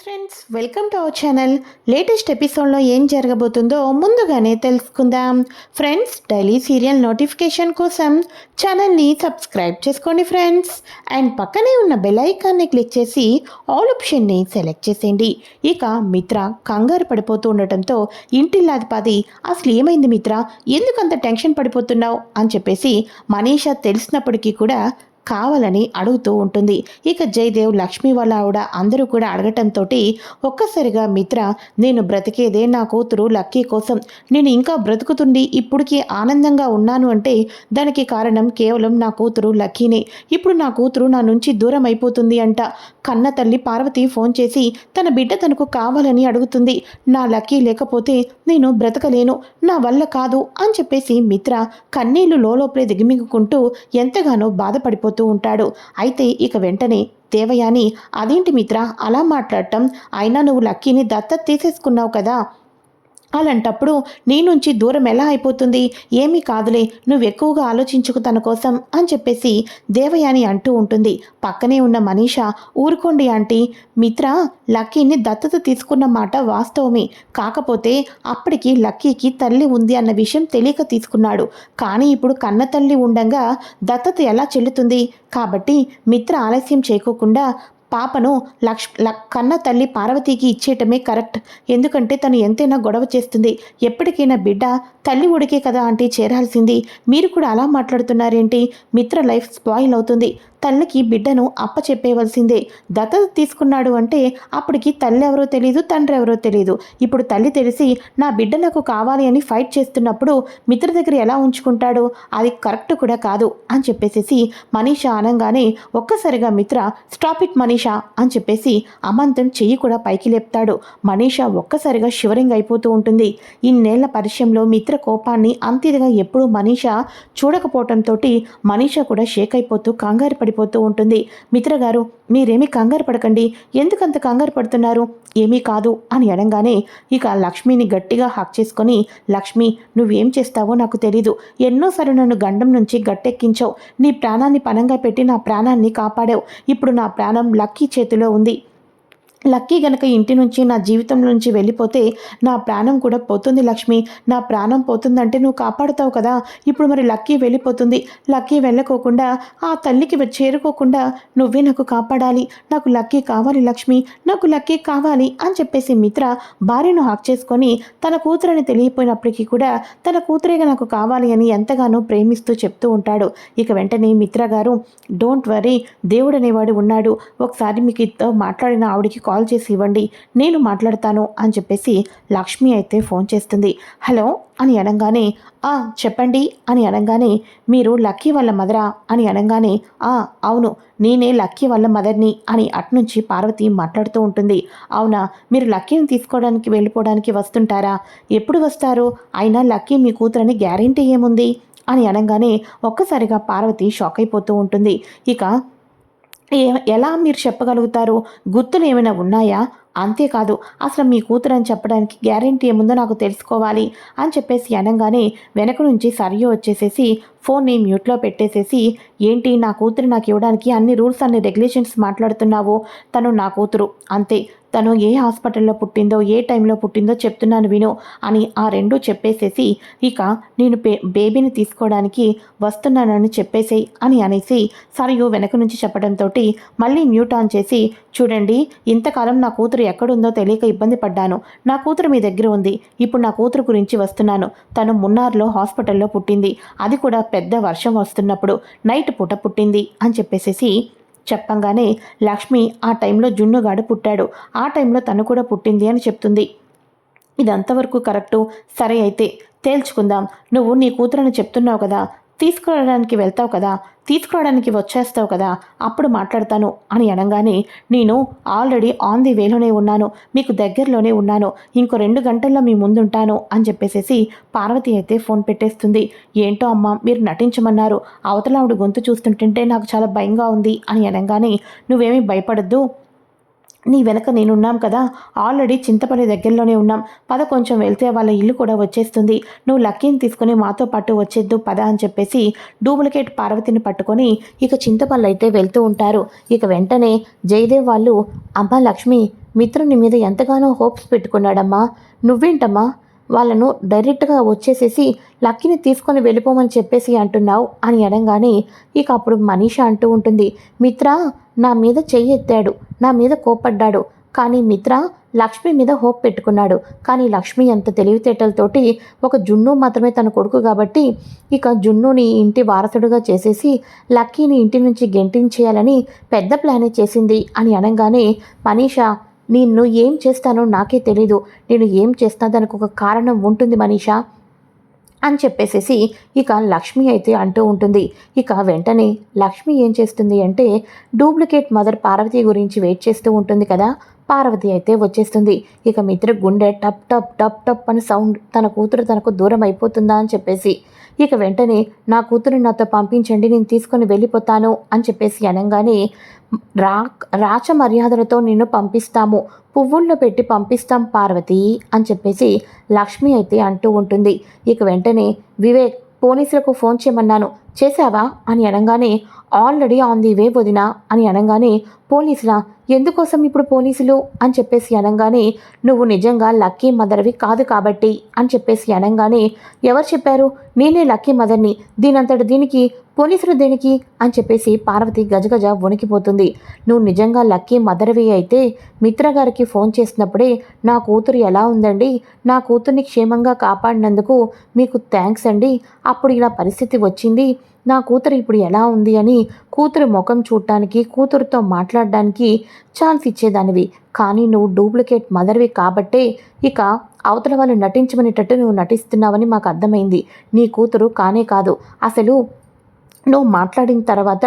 Friends welcome to our channel latest ఎపిసోడ్లో ఏం జరగబోతుందో ముందుగానే తెలుసుకుందాం. ఫ్రెండ్స్ డైలీ సీరియల్ నోటిఫికేషన్ కోసం ఛానల్ని సబ్స్క్రైబ్ చేసుకోండి ఫ్రెండ్స్ అండ్ పక్కనే ఉన్న బెల్ ఐకాన్ని క్లిక్ చేసి ఆల్ ఆప్షన్ని సెలెక్ట్ చేసేయండి. ఇక మిత్ర కంగారు పడిపోతూ ఉండటంతో ఇంటిల్లాదిపాది అసలు ఏమైంది మిత్ర? ఎందుకంత టెన్షన్ పడిపోతున్నావు? అని చెప్పేసి మనీషా తెలిసినప్పటికీ కూడా కావాలని అడుగుతూ ఉంటుంది. ఇక జయదేవ్ లక్ష్మి వాళ్ళ ఆవిడ అందరూ కూడా అడగటంతో ఒక్కసారిగా మిత్ర నేను బ్రతికేదే నా కూతురు లక్కీ కోసం. నేను ఇంకా బ్రతుకుతుండి ఇప్పటికి ఆనందంగా ఉన్నాను అంటే దానికి కారణం కేవలం నా కూతురు లక్కీనే. ఇప్పుడు నా కూతురు నా నుంచి దూరం అయిపోతుంది అంట. కన్న తల్లి పార్వతి ఫోన్ చేసి తన బిడ్డ తనకు కావాలని అడుగుతుంది. నా లక్కీ లేకపోతే నేను బ్రతకలేను. నా వల్ల కాదు అని చెప్పేసి మిత్ర కన్నీళ్ళు లోపలే దిగమింగుకుంటూ ఎంతగానో బాధపడిపోతూ ఉంటాడు. అయితే ఇక వెంటనే దేవయాని అదేంటి మిత్ర అలా మాట్లాడటం? అయినా నువ్వు లక్కీని దత్తత తీసేసుకున్నావు కదా? అలాంటప్పుడు నీ నుంచి దూరం ఎలా అయిపోతుంది? ఏమీ కాదులే నువ్వు ఎక్కువగా ఆలోచించుకు తన కోసం అని చెప్పేసి దేవయాని అంటూ ఉంటుంది. పక్కనే ఉన్న మనీష ఊరుకోండి ఆంటీ. మిత్ర లక్కీని దత్తత తీసుకున్న మాట వాస్తవమే. కాకపోతే అప్పటికి లక్కీకి తల్లి ఉంది అన్న విషయం తెలియక తీసుకున్నాడు. కానీ ఇప్పుడు కన్న తల్లి ఉండంగా దత్తత ఎలా చెల్లుతుంది? కాబట్టి మిత్ర ఆలస్యం చేయకోకుండా పాపను లక్ష్ కన్న తల్లి పార్వతికి ఇచ్చేయటమే కరెక్ట్. ఎందుకంటే తను ఎంతైనా గొడవ చేస్తుంది. ఎప్పటికైనా బిడ్డ తల్లి ఉడికే కదా ఆంటీ చేరాల్సింది. మీరు కూడా అలా మాట్లాడుతున్నారేంటి? మిత్ర లైఫ్ స్పాయిల్ అవుతుంది. తల్లికి బిడ్డను అప్ప చెప్పేవలసిందే దత్తత తీసుకున్నాడు అంటే అప్పటికి తల్లి ఎవరో తెలియదు తండ్రి ఎవరో తెలియదు ఇప్పుడు తల్లి తెలిసి నా బిడ్డ నాకు కావాలి అని ఫైట్ చేస్తున్నప్పుడు మిత్ర దగ్గర ఎలా ఉంచుకుంటాడు? అది కరెక్ట్ కూడా కాదు అని చెప్పేసేసి మనీష అనగానే ఒక్కసారిగా మిత్ర స్టాప్ ఇట్ మనీషా అని చెప్పేసి అమాంతం చెయ్యి కూడా పైకి లేపుతాడు. మనీషా ఒక్కసారిగా షివరింగ్ అయిపోతూ ఉంటుంది. ఇన్నేళ్ళ పరిచయంలో మిత్ర కోపాన్ని అంతిదిగా ఎప్పుడూ మనీషా చూడకపోవటంతో మనీషా కూడా షేక్ అయిపోతూ కంగారు పడిపోతూ ఉంటుంది. మిత్ర గారు మీరేమీ కంగారు పడకండి. ఎందుకంత కంగారు పడుతున్నారు? ఏమీ కాదు అని అనగానే ఇక లక్ష్మిని గట్టిగా హక్ చేసుకొని లక్ష్మి నువ్వేం చేస్తావో నాకు తెలీదు. ఎన్నోసార్లు నన్ను గండం నుంచి గట్టెక్కించావు. నీ ప్రాణాన్ని పనంగా పెట్టి నా ప్రాణాన్ని కాపాడావు. ఇప్పుడు నా ప్రాణం లక్కీ చేతిలో ఉంది. లక్కీ గనక ఇంటి నుంచి నా జీవితం నుంచి వెళ్ళిపోతే నా ప్రాణం కూడా పోతుంది లక్ష్మి. నా ప్రాణం పోతుందంటే నువ్వు కాపాడుతావు కదా. ఇప్పుడు మరి లక్కీ వెళ్ళిపోతుంది. లక్కీ వెళ్ళకోకుండా ఆ తల్లికి చేరుకోకుండా నువ్వే నాకు కాపాడాలి. నాకు లక్కీ కావాలి లక్ష్మి. నాకు లక్కీ కావాలి అని చెప్పేసి మిత్ర భార్యను హాక్ చేసుకొని తన కూతురని తెలియపోయినప్పటికీ కూడా తన కూతురేగా నాకు కావాలి అని ఎంతగానో ప్రేమిస్తూ చెప్తూ ఉంటాడు. ఇక వెంటనే మిత్ర గారు డోంట్ వరీ దేవుడు అనేవాడు ఉన్నాడు. ఒకసారి మీకు మాట్లాడిన ఆవిడికి కాల్ చేసి ఇవ్వండి నేను మాట్లాడతాను అని చెప్పేసి లక్ష్మి అయితే ఫోన్ చేస్తుంది. హలో అని అనగానే ఆ చెప్పండి అని అనగానే మీరు లక్కీ వాళ్ళ మదరా అని అనగానే ఆ అవును నేనే లక్కీ వాళ్ళ మదర్ని అని అట్నుంచి పార్వతి మాట్లాడుతూ ఉంటుంది. అవునా మీరు లక్కీని తీసుకోవడానికి వెళ్ళిపోవడానికి వస్తుంటారా? ఎప్పుడు వస్తారు? అయినా లక్కీ మీ కూతురని గ్యారెంటీ ఏముంది? అని అనగానే ఒక్కసారిగా పార్వతి షాక్ అయిపోతూ ఉంటుంది. ఇక ఎలా మీరు చెప్పగలుగుతారు? గుర్తులు ఏమైనా ఉన్నాయా? అంతేకాదు అసలు మీ కూతురు అని చెప్పడానికి గ్యారెంటీ ఏముందో నాకు తెలుసుకోవాలి అని చెప్పేసి అనగానే వెనక నుంచి సరియు వచ్చేసేసి ఫోన్ని మ్యూట్లో పెట్టేసేసి ఏంటి నా కూతురు నాకు ఇవ్వడానికి అన్ని రూల్స్ అన్ని రెగ్యులేషన్స్ మాట్లాడుతున్నావు? తను నా కూతురు. అంతే. తను ఏ హాస్పిటల్లో పుట్టిందో ఏ టైంలో పుట్టిందో చెప్తున్నాను విను అని ఆ రెండు చెప్పేసేసి ఇక నేను బే బేబీని తీసుకోవడానికి వస్తున్నానని చెప్పేసేయ్ అని అనేసి సరియు వెనక నుంచి చెప్పడంతో మళ్ళీ మ్యూట్ ఆన్ చేసి చూడండి ఇంతకాలం నా కూతురు ఎక్కడుందో తెలియక ఇబ్బంది పడ్డాను. నా కూతురు మీ దగ్గర ఉంది. ఇప్పుడు నా కూతురు గురించి వస్తున్నాను. తను మున్నార్లో హాస్పిటల్లో పుట్టింది. అది కూడా పెద్ద వర్షం వస్తున్నప్పుడు నైట్ పూట పుట్టింది అని చెప్పేసేసి చెప్పంగానే లక్ష్మి ఆ టైంలో జున్నుగాడు పుట్టాడు. ఆ టైంలో తను కూడా పుట్టింది అని చెప్తుంది. ఇదంతవరకు కరెక్టు. సరే అయితే తేల్చుకుందాం. నువ్వు నీ కూతురని చెప్తున్నావు కదా. తీసుకురావడానికి వెళ్తావు కదా తీసుకురావడానికి వచ్చేస్తావు కదా అప్పుడు మాట్లాడతాను అని అనగానే నేను ఆల్రెడీ ఆన్ ది వేలోనే ఉన్నాను మీకు దగ్గరలోనే ఉన్నాను ఇంకో రెండు గంటల్లో మీ ముందుంటాను అని చెప్పేసేసి పార్వతి అయితే ఫోన్ పెట్టేస్తుంది. ఏంటో అమ్మ మీరు నటించమన్నారు అవతల ఆవిడ గొంతు చూస్తుంటుంటే నాకు చాలా భయంగా ఉంది అని అనగానే నువ్వేమీ భయపడద్దు నీ వెనక నేనున్నాం కదా. ఆల్రెడీ చింతపల్లి దగ్గరలోనే ఉన్నాం. పద కొంచెం వెళ్తే వాళ్ళ ఇల్లు కూడా వచ్చేస్తుంది. నువ్వు లక్కీని తీసుకుని మాతో పాటు వచ్చేద్దు పద అని చెప్పేసి డూప్లికేట్ పార్వతిని పట్టుకొని ఇక చింతపల్లి అయితే వెళ్తూ ఉంటారు. ఇక వెంటనే జయదేవ్ వాళ్ళు అమ్మ లక్ష్మి మిత్రుని మీద ఎంతగానో హోప్స్ పెట్టుకున్నాడమ్మా. నువ్వేంటమ్మా? వాళ్ళను డైరెక్ట్గా వచ్చేసేసి లక్కీని తీసుకొని వెళ్ళిపోమని చెప్పేసి అంటున్నావు అని అనగానే ఇక అప్పుడు మనీష అంటూ ఉంటుంది మిత్ర నా మీద చెయ్యెత్తాడు నా మీద కోపడ్డాడు కానీ మిత్ర లక్ష్మి మీద హోప్ పెట్టుకున్నాడు. కానీ లక్ష్మి అంత తెలివితేటలతోటి ఒక జున్ను మాత్రమే తన కొడుకు కాబట్టి ఇక జున్నుని ఇంటి వారసుడుగా చేసేసి లక్కీని ఇంటి నుంచి గెంటించేయాలని పెద్ద ప్లానే చేసింది అని అనగానే మనీషా నిన్ను ఏం చేస్తానో నాకే తెలీదు. నేను ఏం చేస్తాను దానికి ఒక కారణం ఉంటుంది మనీషా. అని చెప్పేసేసి ఇక లక్ష్మి అయితే అంటూ ఉంటుంది. ఇక వెంటనే లక్ష్మి ఏం చేస్తుంది అంటే డూప్లికేట్ మదర్ పార్వతి గురించి వెయిట్ చేస్తూ ఉంటుంది కదా. పార్వతి అయితే వచ్చేస్తుంది. ఇక మిత్ర గుండె టప్ టప్ టప్ టప్ అని సౌండ్ తన కూతురు తనకు దూరం అయిపోతుందా అని చెప్పేసి. ఇక వెంటనే నా కూతురు నాతో పంపించండి నేను తీసుకొని వెళ్ళిపోతాను అని చెప్పేసి అనగానే రా రాచ మర్యాదలతో నిన్ను పంపిస్తాము. పువ్వుల్లో పెట్టి పంపిస్తాం పార్వతి అని చెప్పేసి లక్ష్మి అయితే అంటూ ఉంటుంది. ఇక వెంటనే వివేక్ పోలీసులకు ఫోన్ చేయమన్నాను. చేశావా అని అనగానే ఆల్రెడీ ఆన్ ది వే వదినా అని అనగానే పోలీసులా? ఎందుకోసం ఇప్పుడు పోలీసులు? అని చెప్పేసి అనగానే నువ్వు నిజంగా లక్కీ మదర్వి కాదు కాబట్టి అని చెప్పేసి అనగానే ఎవరు చెప్పారు? నేనే లక్కీ మదర్ని. దీనంతటి దీనికి పోలీసులు దేనికి? అని చెప్పేసి పార్వతి గజగజ వణికిపోతుంది. నువ్వు నిజంగా లక్కీ మదర్వి అయితే మిత్ర గారికి ఫోన్ చేసినప్పుడే నా కూతురు ఎలా ఉందండి? నా కూతుర్ని క్షేమంగా కాపాడినందుకు మీకు థ్యాంక్స్ అండి. అప్పుడు ఇలా పరిస్థితి వచ్చింది. నా కూతురు ఇప్పుడు ఎలా ఉంది అని కూతురు ముఖం చూడటానికి కూతురుతో మాట్లాడడానికి ఛాన్స్ ఇచ్చేదానివి. కానీ నువ్వు డూప్లికేట్ మదర్వి కాబట్టే ఇక అవతల వాళ్ళు నటించమనేటట్టు నువ్వు నటిస్తున్నావని మాకు అర్థమైంది. నీ కూతురు కానే కాదు. అసలు నువ్వు మాట్లాడిన తర్వాత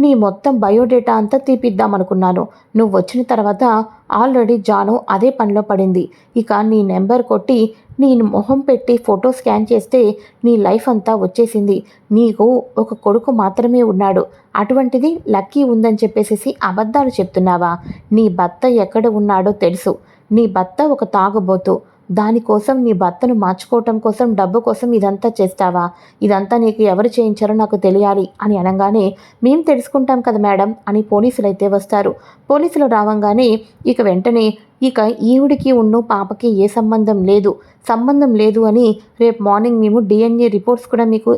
నీ మొత్తం బయోడేటా అంతా తీపిద్దాం అనుకున్నాను. నువ్వు వచ్చిన తర్వాత ఆల్రెడీ జాను అదే పనిలో పడింది. ఇక నీ నెంబర్ కొట్టి నీ మొహం పెట్టి ఫోటో స్కాన్ చేస్తే నీ లైఫ్ అంతా వచ్చేసింది. నీకు ఒక కొడుకు మాత్రమే ఉన్నాడు. అటువంటిది లక్కీ ఉందని చెప్పేసి అబద్ధాలు చెప్తున్నావా? నీ భర్త ఎక్కడ ఉన్నాడో తెలుసు. నీ భర్త ఒక తాగుబోతు. దానికోసం నీ భర్తను మార్చుకోవటం కోసం డబ్బు కోసం ఇదంతా చేస్తావా? ఇదంతా నీకు ఎవరు చేయించారో నాకు తెలియాలి అని అనగానే మేము తెలుసుకుంటాం కదా మేడం అని పోలీసులు అయితే వస్తారు. పోలీసులు రావంగానే ఇక వెంటనే ఇక ఈవిడికి ఉన్న పాపకి ఏ సంబంధం లేదు. సంబంధం లేదు అని రేపు మార్నింగ్ మేము డిఎన్ఏ రిపోర్ట్స్ కూడా మీకు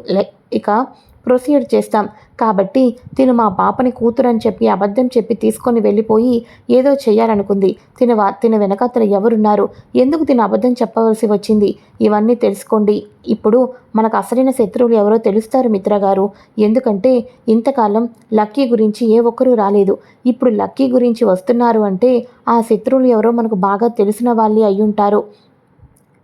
ఇక ప్రొసీడ్ చేస్తాం. కాబట్టి తిను మా పాపని కూతురని చెప్పి అబద్ధం చెప్పి తీసుకొని వెళ్ళిపోయి ఏదో చేయాలనుకుంది తిన తిన వెనకాతల ఎవరున్నారు? ఎందుకు తిన అబద్ధం చెప్పవలసి వచ్చింది? ఇవన్నీ తెలుసుకోండి. ఇప్పుడు మనకు అసలైన శత్రువులు ఎవరో తెలుస్తారు మిత్రగారు ఎందుకంటే ఇంతకాలం లక్కీ గురించి ఏ ఒక్కరూ రాలేదు. ఇప్పుడు లక్కీ గురించి వస్తున్నారు అంటే ఆ శత్రువులు ఎవరో మనకు బాగా తెలిసిన వాళ్ళే అయ్యుంటారు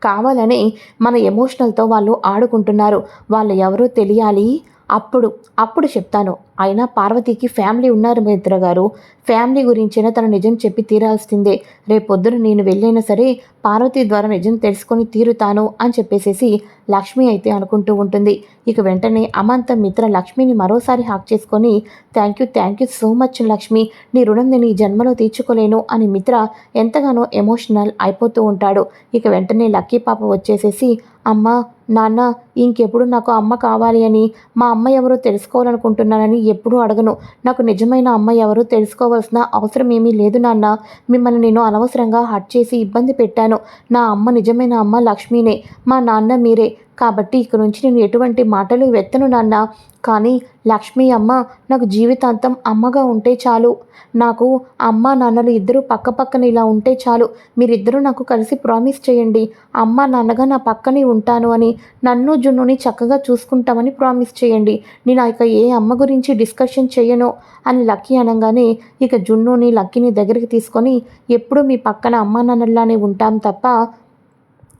కావాలని మన ఎమోషనల్తో వాళ్ళు ఆడుకుంటున్నారు. వాళ్ళు ఎవరో తెలియాలి? అప్పుడు అప్పుడు చెప్తాను. అయినా పార్వతికి ఫ్యామిలీ ఉన్నారు మిత్ర గారు. ఫ్యామిలీ గురించైనా తను నిజం చెప్పి తీరాల్సిందే. రేపొద్దున నేను వెళ్ళైనా సరే పార్వతి ద్వారా నిజం తెలుసుకొని తీరుతాను అని చెప్పేసేసి లక్ష్మి అయితే అనుకుంటూ ఉంటుంది. ఇక వెంటనే అమంత మిత్ర లక్ష్మిని మరోసారి హాక్ చేసుకొని thank you thank you so much Lakshmi. నీ రుణం నేను ఈ జన్మలో తీర్చుకోలేను అని మిత్ర ఎంతగానో ఎమోషనల్ అయిపోతూ ఉంటాడు. ఇక వెంటనే లక్కీ పాప వచ్చేసేసి అమ్మ నాన్న ఇంకెప్పుడు నాకు అమ్మ కావాలి అని మా అమ్మ ఎవరో తెలుసుకోవాలనుకుంటున్నానని ఎప్పుడూ అడగను. నాకు నిజమైన అమ్మ ఎవరో తెలుసుకోవాల్సిన అవసరం ఏమీ లేదు నాన్న. మిమ్మల్ని నేను అనవసరంగా హట్ చేసి ఇబ్బంది పెట్టాను. నా అమ్మ నిజమైన అమ్మ లక్ష్మీనే. మా నాన్న మీరే. కాబట్టి ఇక నుంచి నేను ఎటువంటి మాటలు వెత్తను నాన్న. కానీ లక్ష్మి అమ్మ నాకు జీవితాంతం అమ్మగా ఉంటే చాలు. నాకు అమ్మ నాన్నలు ఇద్దరు పక్క పక్కన ఇలా ఉంటే చాలు. మీరిద్దరూ నాకు కలిసి ప్రామిస్ చేయండి. అమ్మ నాన్నగా నా పక్కనే ఉంటాను అని నన్ను జున్నుని చక్కగా చూసుకుంటామని ప్రామిస్ చేయండి. నేను ఇక ఏ అమ్మ గురించి డిస్కషన్ చేయను అని లక్కీ అనగానే ఇక జున్నుని లక్కీని దగ్గరికి తీసుకొని ఎప్పుడూ మీ పక్కన అమ్మ నాన్నలానే ఉంటాం తప్ప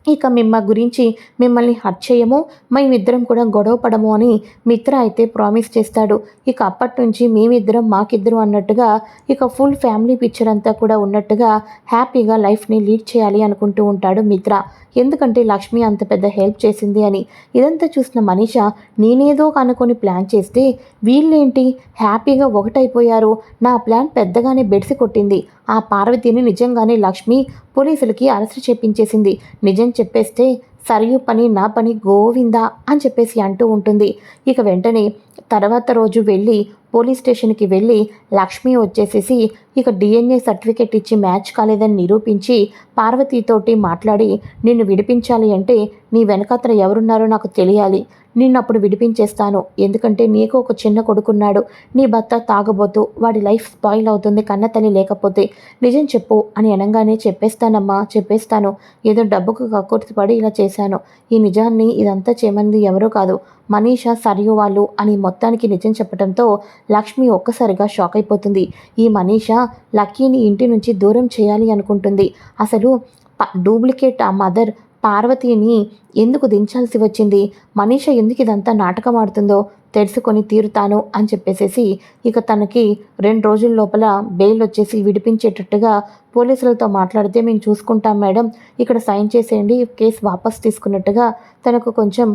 ఇక మిమ్మ గురించి మిమ్మల్ని హర్ట్ చేయము మేమిద్దరం కూడా గొడవ పడము అని మిత్ర అయితే ప్రామిస్ చేస్తాడు. ఇక అప్పటి నుంచి మేమిద్దరం మాకిద్దరం అన్నట్టుగా ఇక ఫుల్ ఫ్యామిలీ పిక్చర్ అంతా కూడా ఉన్నట్టుగా హ్యాపీగా లైఫ్ని లీడ్ చేయాలి అనుకుంటూ ఉంటాడు మిత్ర. ఎందుకంటే లక్ష్మి అంత పెద్ద హెల్ప్ చేసింది అని. ఇదంతా చూసిన మనిష నేనేదో కనుకొని ప్లాన్ చేస్తే వీళ్ళేంటి? హ్యాపీగా ఒకటైపోయారు. నా ప్లాన్ పెద్దగానే బెడిసి కొట్టింది. ఆ పార్వతిని నిజంగానే లక్ష్మి పోలీసులకి అరెస్ట్ చేపించేసింది. నిజం చెప్పేస్తే సరియు పని నా పని గోవిందా అని చెప్పేసి అంటూ ఉంటుంది. ఇక వెంటనే తర్వాత రోజు వెళ్ళి పోలీస్ స్టేషన్కి వెళ్ళి లక్ష్మి వచ్చేసేసి ఇక డిఎన్ఏ సర్టిఫికెట్ ఇచ్చి మ్యాచ్ కాలేదని నిరూపించి పార్వతీతోటి మాట్లాడి నిన్ను విడిపించాలి అంటే నీ వెనకాతల ఎవరున్నారో నాకు తెలియాలి. నిన్ను అప్పుడు విడిపించేస్తాను. ఎందుకంటే నీకు ఒక చిన్న కొడుకున్నాడు. నీ భర్త తాగబోతూ వాడి లైఫ్ స్పాయిల్ అవుతుంది. కన్న తల్లి లేకపోతే నిజం చెప్పు అని అనగానే చెప్పేస్తానమ్మా చెప్పేస్తాను. ఏదో డబ్బుకు కక్కుర్తిపడి ఇలా చేశాను. ఈ నిజాన్ని ఇదంతా చేయమంది ఎవరో కాదు. మనీషా సరియు వాళ్ళు అని మొత్తానికి నిజం చెప్పడంతో లక్ష్మి ఒక్కసారిగా షాక్ అయిపోతుంది. ఈ మనీషా లక్కీని ఇంటి నుంచి దూరం చేయాలి అనుకుంటుంది. అసలు డూప్లికేట్ ఆ మదర్ పార్వతిని ఎందుకు దించాల్సి వచ్చింది? మనీష ఎందుకు ఇదంతా నాటకం ఆడుతుందో తెలుసుకొని తీరుతాను అని చెప్పేసేసి ఇక తనకి రెండు రోజుల లోపల బెయిల్ వచ్చేసి విడిపించేటట్టుగా పోలీసులతో మాట్లాడితే మేము చూసుకుంటాం మేడం. ఇక్కడ సైన్ చేసేయండి కేసు వాపస్ తీసుకున్నట్టుగా తనకు కొంచెం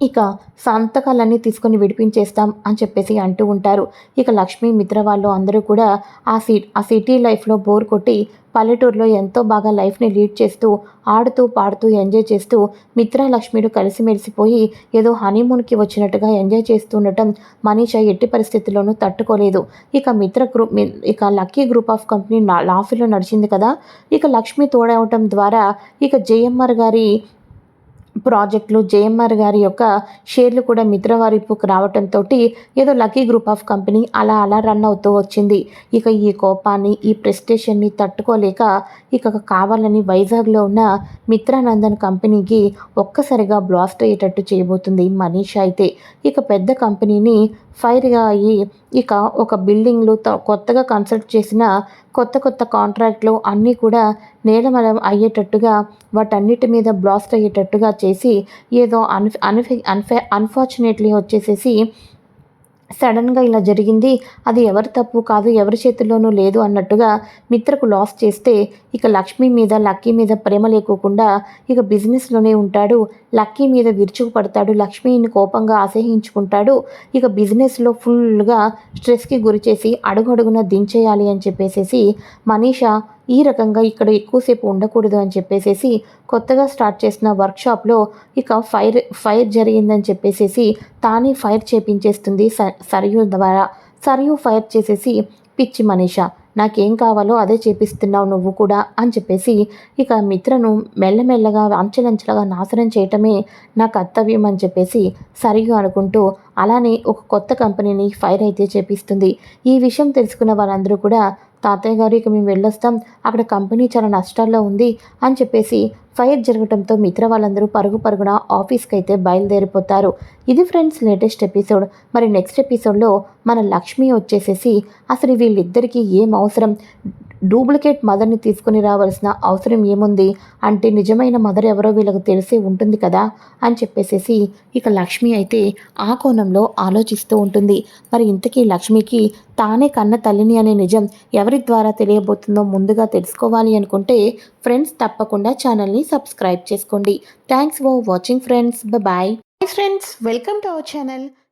ఇక సంతకాలన్నీ తీసుకొని విడిపించేస్తాం అని చెప్పేసి అంటూ ఉంటారు. ఇక లక్ష్మి మిత్ర వాళ్ళు అందరూ కూడా ఆ సి ఆ సిటీ లైఫ్లో బోర్ కొట్టి పల్లెటూరులో ఎంతో బాగా లైఫ్ని లీడ్ చేస్తూ ఆడుతూ పాడుతూ ఎంజాయ్ చేస్తూ మిత్ర లక్ష్మిడు కలిసిమెలిసిపోయి ఏదో హనీమూన్కి వచ్చినట్టుగా ఎంజాయ్ చేస్తూ ఉండటం మనీష ఎట్టి పరిస్థితుల్లోనూ తట్టుకోలేదు. ఇక మిత్ర గ్రూప్ ఇక లక్కీ గ్రూప్ ఆఫ్ కంపెనీ లాఫీలో నడిచింది కదా. ఇక లక్ష్మి తోడవటం ద్వారా ఇక జేఎంఆర్ గారి ప్రాజెక్టులు జేఎంఆర్ గారి యొక్క షేర్లు కూడా మిత్రవారిపుకు రావడంతో ఏదో లక్కీ గ్రూప్ ఆఫ్ కంపెనీ అలా అలా రన్ అవుతూ వచ్చింది. ఇక ఈ కోపాన్ని ఈ ప్రెస్టేషన్ని తట్టుకోలేక ఇక కావాలని వైజాగ్లో ఉన్న మిత్రానందన్ కంపెనీకి ఒక్కసారిగా బ్లాస్ట్ అయ్యేటట్టు చేయబోతుంది మనీషా అయితే. ఇక పెద్ద కంపెనీని ఫైర్గా అయ్యి ఇక ఒక బిల్డింగ్లు కొత్తగా కన్స్ట్రక్ట్ చేసిన కొత్త కొత్త కాంట్రాక్ట్లు అన్నీ కూడా నేలమలం అయ్యేటట్టుగా వాటన్నిటి మీద బ్లాస్ట్ అయ్యేటట్టుగా చేసి ఏదో అన్ఫె అన్ఫె అన్ఫె అన్ఫార్చునేట్లీ వచ్చేసేసి సడన్గా ఇలా జరిగింది. అది ఎవరి తప్పు కాదు ఎవరి చేతుల్లోనూ లేదు అన్నట్టుగా మిత్రకు లాస్ చేస్తే ఇక లక్ష్మి మీద లక్కీ మీద ప్రేమ లేకోకుండా ఇక బిజినెస్లోనే ఉంటాడు. లక్కీ మీద విరుచుకు పడతాడు లక్ష్మిని కోపంగా అసహించుకుంటాడు ఇక బిజినెస్లో ఫుల్గా స్ట్రెస్కి గురి చేసి అడుగడుగున దించేయాలి అని చెప్పేసేసి మనీషా ఈ రకంగా ఇక్కడ ఎక్కువసేపు ఉండకూడదు అని చెప్పేసేసి కొత్తగా స్టార్ట్ చేసిన వర్క్షాప్లో ఇక ఫైర్ ఫైర్ జరిగిందని చెప్పేసేసి తానే ఫైర్ చేపించేస్తుంది సరియు ద్వారా. సరియు ఫైర్ చేసేసి పిచ్చి మనీష నాకేం కావాలో అదే చేపిస్తున్నావు నువ్వు కూడా అని చెప్పేసి ఇక మిత్రను మెల్లమెల్లగా అంచెలంచెలుగా నాశనం చేయటమే నా కర్తవ్యం అని చెప్పేసి సరిగా అనుకుంటూ అలానే ఒక కొత్త కంపెనీని ఫైర్ అయితే చేపిస్తుంది. ఈ విషయం తెలుసుకున్న వాళ్ళందరూ కూడా తాతయ్య గారు ఇక మేము వెళ్ళొస్తాం. అక్కడ కంపెనీ చాలా నష్టాల్లో ఉంది అని చెప్పేసి ఫైర్ జరగడంతో మిత్ర వాళ్ళందరూ పరుగు పరుగున ఆఫీస్కి అయితే బయలుదేరిపోతారు. ఇది ఫ్రెండ్స్ లేటెస్ట్ ఎపిసోడ్. మరి నెక్స్ట్ ఎపిసోడ్లో మన లక్ష్మి వచ్చేసేసి అసలు వీళ్ళిద్దరికీ ఏం అవసరం? డూప్లికేట్ మదర్ని తీసుకుని రావాల్సిన అవసరం ఏముంది? అంటే నిజమైన మదర్ ఎవరో వీళ్ళకి తెలిసే ఉంటుంది కదా? అని చెప్పేసేసి ఇక లక్ష్మి అయితే ఆ కోణంలో ఆలోచిస్తూ ఉంటుంది. మరి ఇంతకీ లక్ష్మికి తానే కన్న తల్లిని అనే నిజం ఎవరి ద్వారా తెలియబోతుందో ముందుగా తెలుసుకోవాలి అనుకుంటే ఫ్రెండ్స్ తప్పకుండా ఛానల్ని సబ్స్క్రైబ్ చేసుకోండి. Thanks for watching friends. Bye friends welcome to our channel.